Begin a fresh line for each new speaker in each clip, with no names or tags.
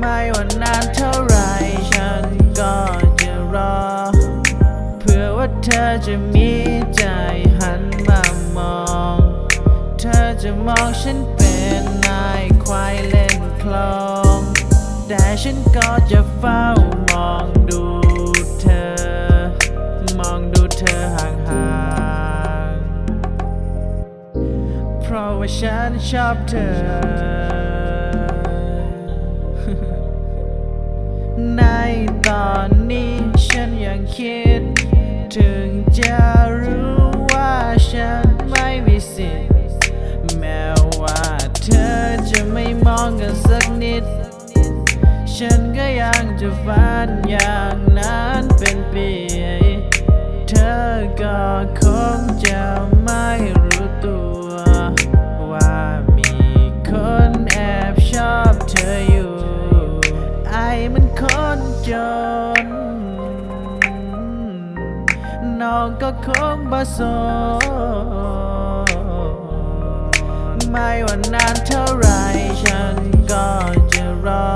ไม่ว่านานเท่าไรฉันก็จะรอ เพื่อว่าเธอจะมีใจหันมามอง เธอจะมองฉันเป็นนายควายเล่นคลอง แต่ฉันก็จะเฝ้ามองดูเธอ มองดูเธอห่างๆ เพราะว่าฉันชอบเธอ ในตอนนี้ฉันยังคิด ถึงจะรู้ว่าฉันไม่มีสิทธิ์แม้ว่าเธอจะไม่มองกันสักนิด ฉันก็ยังจะฝันอย่าง จน น้องก็คงบ่สนไม่ว่านานเท่าไรฉันก็จะรอ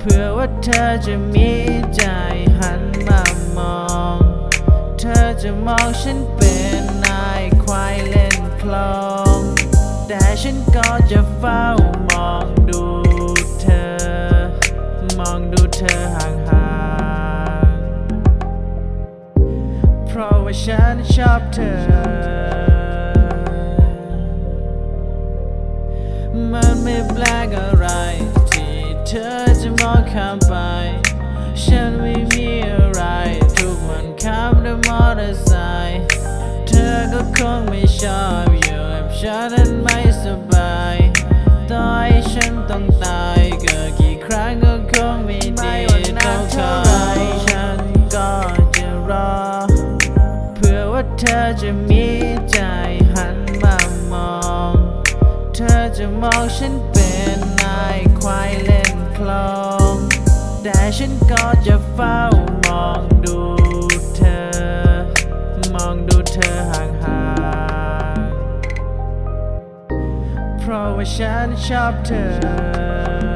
เพื่อว่าเธอจะมีใจหันมามอง เธอจะมองฉันเป็นนายควายเล่นคลอง แต่ฉันก็จะเฝ้ามองดู เธอห่างๆ เพราะว่าฉันชอบเธอ มันไม่แปลกอะไร ที่เธอจะมองข้ามไป ฉันไม่มีอะไร ทุกวันขับด้วยมอเตอร์ไซค์ เธอก็คงไม่ชอบอยู่กับฉันนั้นไม่ เธอจะมีใจหันมามอง เธอจะมองฉันเป็นนายควายเล่นคลอง แต่ฉันก็จะเฝ้ามองดูเธอ มองดูเธอห่างๆ เพราะว่าฉันชอบเธอ